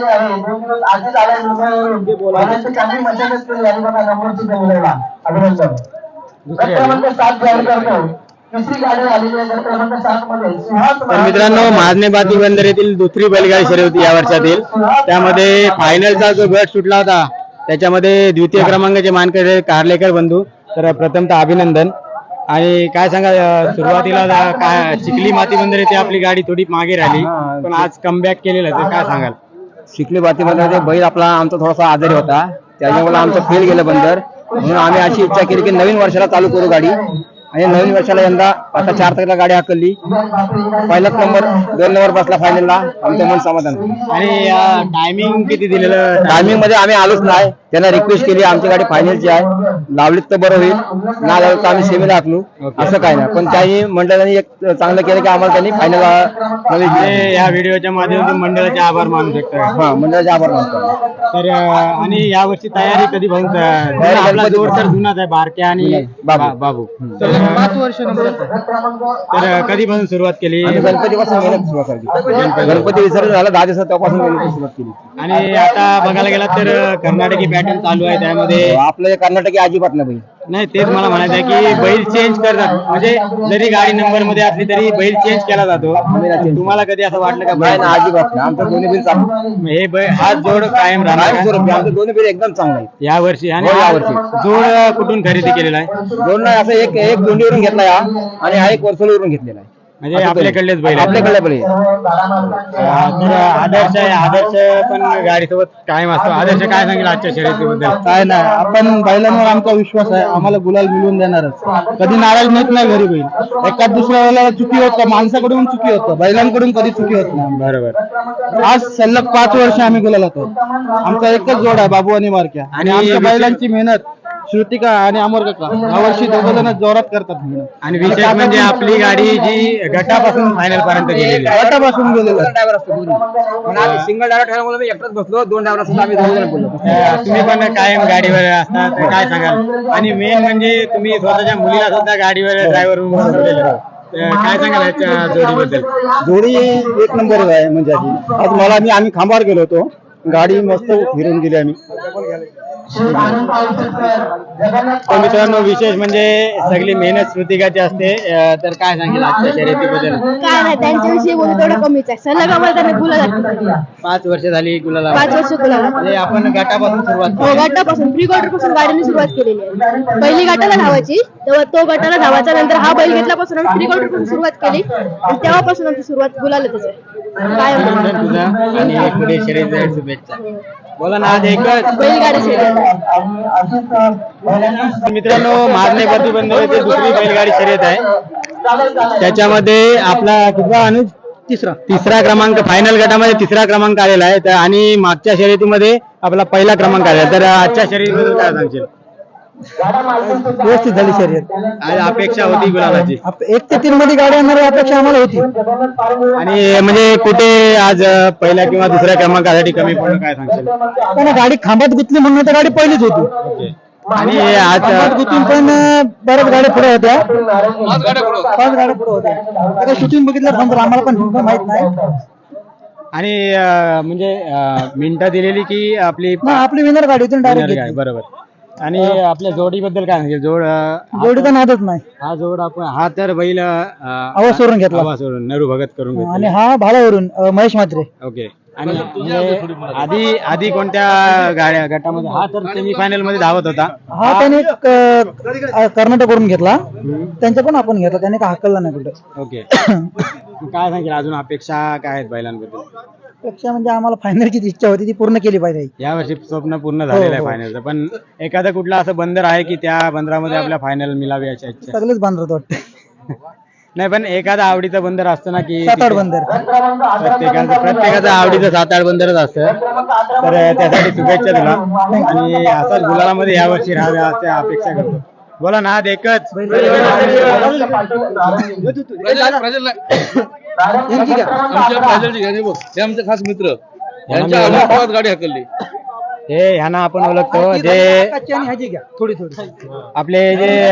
गाडी आहे दोन दिवस आधीच आलाय मुंबईवरून माझ्याशी चांगली मशागत केली? आणि बघा नंबरची जमिनीला अभिनंदन. गट क्रमांक सात जाहीर करतो. तिसरी गाडी आलेली आहे गट क्रमांक सात मध्ये सिंहास तर मित्रांनो महाजने बाती बंदर येथील दुसरी बैलगाडी शर्यत होती या वर्षातील. त्यामध्ये फायनलचा जो गट सुटला होता त्याच्यामध्ये द्वितीय क्रमांकाचे मानकरी कारलेकर बंधू. तर प्रथमतः अभिनंदन. आणि काय सांगा सुरुवातीला काय चिखली माती बंदर येथे आपली गाडी थोडी मागे राहिली पण आज कमबॅक केलेलं तर काय सांगाल? शिकली बातीमध्ये बैल आपला आमचा थोडासा आजारी होता. त्याच्यामुळे आमचं फेल गेलं बंदर. म्हणून आम्ही अशी इच्छा केली की नवीन वर्षाला चालू करू गाडी. आणि नवीन वर्षाला यंदा आता चार तारखेला गाडी हाकलली. पहिलाच नंबर दोन नंबर बसला फायनलला आमचं मन समाधान. आणि टायमिंग किती दिलेलं? टायमिंगमध्ये आम्ही आलोच नाही. त्यांना रिक्वेस्ट केली आमची गाडी फायनलची आहे. लावलीत तर बरं होईल. ना लावलं तर आम्ही सेमीला हाकलू. असं काय नाही. पण त्यांनी म्हटलं त्यांनी एक चांगलं केलं की आम्हाला त्यांनी म्हणजे या व्हिडिओच्या माध्यमातून मंडळाचे आभार मानू शकतो हा मंडळाचे आभार मानतो. तर आणि या वर्षी तयारी कधी पासून तयारी तर जुनाच आहे बारक्या आणि बाबू. तर पाच वर्ष तर कधीपासून सुरुवात केली? आम्ही गणपतीपासून सुरुवात केली. गणपती. विसर्जन झाला दहा दिवसात तेव्हापासून मेहनत सुरुवात केली. आणि आता बघायला गेला तर कर्नाटकी पॅटर्न चालू आहे त्यामध्ये. आपलं हे कर्नाटकी अजिबात नाही नाही तेच मला म्हणायचं आहे की बैल चेंज करतात. म्हणजे जरी गाडी नंबरमध्ये असली तरी बैल चेंज केला जातो. तुम्हाला कधी असं वाटलं का बैल? अजिबात आमचं दोन्ही बैल चांगलं हे बैल हा जोड कायम राहणार आमचं दोन्ही बैल एकदम चांगलं आहे. या वर्षी आणि हो, हा यावर्षी. जोड कुठून खरेदी केलेला आहे? दोन नाही असं एक एक दोंडीवरून घेतला या. आणि हा एक वर्सोलीवरून घेतलेला आहे. म्हणजे आपल्याकडलेच बैल आहे. आपल्याकडे बैल आहे. हा, तर आदर्श आहे आदर्श पण गाडीसोबत कायम असतो. आदर्श काय सांगेल आजच्या शर्यतीबद्दल? काय नाही आपण बैलांवर आमचा विश्वास आहे. आम्हाला गुलाल मिळवून देणारच. कधी नाराज नेत नाही घरी बैल. एका दुसऱ्या वेळेला चुकी होतं माणसाकडून चुकी होतं बैलांकडून कधी चुकी होत नाही. बरोबर. आज सलग पाच वर्ष आम्ही गुलाल होतो आमचा एकच जोड आहे बाबू आणि मारक्या आणि आणि आमच्या बैलांची मेहनत श्रुतिका आणि अमर काका. यावर्षी दोघ जण जोरात करतात आणि विशेष म्हणजे आपली गाडी जी गटापासून फायनल पर्यंत गेलेली आहे. गटापासून गेलेलं आहे. ड्रायव्हर असतो दोन्ही पण आम्ही सिंगल ड्रायव्हर ठरवलं मी एकटाच बसलो दोन ड्रायव्हर असतो आम्ही दोघ जण बोललो. अं, तुम्ही पण कायम गाडीवर असता तर काय सांगाल? आणि मेन म्हणजे तुम्ही स्वतःच्या मुलीला सुद्धा गाडीवर ड्रायव्हर काय सांगाल याच्या जोडीबद्दल? जोडी एक नंबर आहे म्हणजे अशी आज मला मी आम्ही खांबावर गेलो होतो. गाडी मस्त फिरून गेली आम्ही. तर मित्रांनो विशेष म्हणजे सगळी मेहनत श्रुतिकाची असते. तर काय सांगेल आजच्या शर्यतीबद्दल? काय नाही त्यांच्याविषयी बोलू तेवढं कमीच आहे. सलग आम्हाला गुलाल. पाच वर्ष झाली गुलाला. पाच वर्ष गुलाल म्हणजे आपण गटापासून सुरुवात हो गटापासून प्री क्वार्टरपासून गाडीने सुरुवात केलेली आहे. पहिली गटाला धावायची तेव्हा तो गटाला धावायचा नंतर हा बैल घेतल्यापासून आम्ही प्री क्वार्टरपासून सुरुवात केली. आणि तेव्हापासून आमची सुरुवात गुलालच आहे. काय तुझं आणि पुढे शर्यत शुभेच्छा. बोला ना आज एकच. बैलगाडी शर्यत. मित्रांनो मारणे प्रतिबंध येथे दुसरी बैलगाडी शर्यत आहे. त्याच्यामध्ये आपला कितवा अनुज? तिसरा. तिसरा क्रमांक फायनल गटामध्ये तिसरा क्रमांक आलेला आहे. आणि मागच्या शर्यतीमध्ये आपला पहिला क्रमांक आलेला आहे. तर आजच्या शर्यतीबद्दल काय सांगशील? व्यवस्थित झाली शर्यत. आज अपेक्षा होती गुलालाची आप- एक ते तीन मध्ये गाडी येणार अपेक्षा आम्हाला होती. आणि म्हणजे कुठे आज अं, पहिल्या किंवा दुसऱ्या क्रमांकासाठी कमी पडलं काय सांगशील? पण गाडी खांबात गुतली म्हणून तर गाडी पहिलीच होती. आणि आज खांबात गुतून पण अं, बऱ्याच गाड्या पुढे होत्या. पाच गाड्या पुढे होत्या. आता शूटिंग बघितलं नंतर आम्हाला पण नेमकं माहीत नाही. आणि अं, म्हणजे अं, मिनिटं दिलेली की आपली आपली विनर गाडी होती winner डायरेक्ट बरोबर. आणि आपल्या जोडीबद्दल काय सांगेल? जोड अं, जोडीचा नादच नाही. हा जोड आपण हा तर बैल अं, आवाज सोडून घेतला. आवाज सोडून नरू भगत करून आणि घेतला हा भालावरून अं, महेश म्हात्रे. ओके. आणि म्हणजे आधी आधी कोणत्या गाड्या गटामध्ये हा तर सेमीफायनलमध्ये धावत होता. हा त्याने क- कर्नाटक वरून घेतला. त्यांचा पण आपण घेतला. त्याने का हाकलला नाही कुठं. ओके. काय सांगेल अजून अपेक्षा काय आहेत बैलांबद्दल? पेक्षा म्हणजे आम्हाला फायनलची इच्छा होती ती पूर्ण केली पाहिजे. या वर्षी स्वप्न पूर्ण झालेलं आहे हो. फायनलचं पण एखादं कुठलं असं बंदर आहे की त्या बंदरामध्ये आपल्या फायनल मिळावी याची इच्छा सगळेच बांधत वाटतं. नाही पण एखादा आवडीचं बंदर असतं ना की सात आठ बंदर. प्रत्येकाचं प्रत्येकाचं आवडीचं सात आठ बंदरच असतं. तर त्यासाठी शुभेच्छा तुला. आणि असाच गुलालामध्ये यावर्षी राहावे असे अपेक्षा करतो. बोला ना आज एकच. हे आमचे खास मित्र. यांच्या अनुभवात गाडी हाकलली. हे ह्यांना आपण ओळखतो. जे आपले जे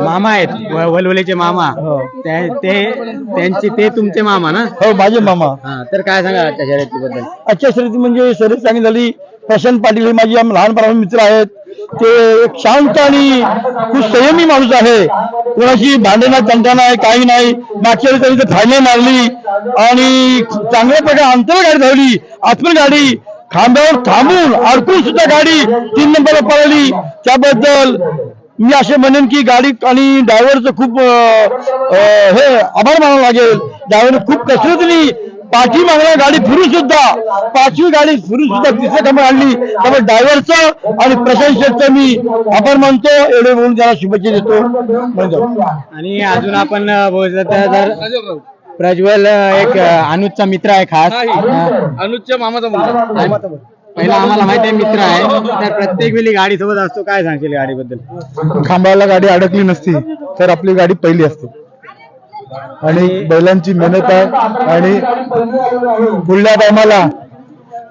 मामा आहेत व- वलवलेचे मामा ते ते- त्यांचे ते तुमचे मामा ना? हो माझे मामा. हा तर काय सांगा आजच्या शर्यतीबद्दल? आजच्या शर्यती म्हणजे शर्यत चांगली झाली. प्रशांत पाटील हे माझे लहानपणापासून मित्र आहेत. ते एक शांत आणि खूप संयमी माणूस आहे. कोणाशी भांडणं तंटा नाही काही नाही. मागच्या वेळी ते फायने मारली. आणि चांगल्या प्रकारे अंतर गाडी धावली आत्मन गाडी खांब्यावर थांबून अडकून सुद्धा गाडी तीन नंबरला पळली. त्याबद्दल मी असे म्हणेन की गाडी आणि ड्रायव्हरचं खूप हे आभार मानावं लागेल. ड्रायव्हरने खूप कसरतली पाठी मागणार गाडी फिरून सुद्धा पाचवी गाडी फिरून सुद्धा तिसऱ्या क्रमांक आणली. त्यामुळे ड्रायव्हरचं आणि प्रशांत शेठचं मी आभार मानतो. एवढे बोलून त्याला शुभेच्छा देतो. म्हणतो आणि अजून आपण बोलतो तर प्रज्वल एक अनुजचा मित्र आहे खास. अनुजच्या मामाचा मुलगा. पहिला आम्हाला माहिती आहे मित्र आहे. तर प्रत्येक वेळी गाडी सोबत असतो. काय सांगशील गाडीबद्दल? खांबाला गाडी अडकली नसती तर आपली गाडी पहिली असते. आणि बैलांची मेहनत आहे आणि पुढल्या टायमाला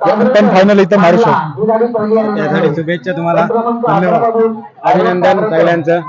आपण फायनल इथं मारू शकतो त्यासाठी शुभेच्छा तुम्हाला. धन्यवाद. अभिनंदन सगळ्यांचं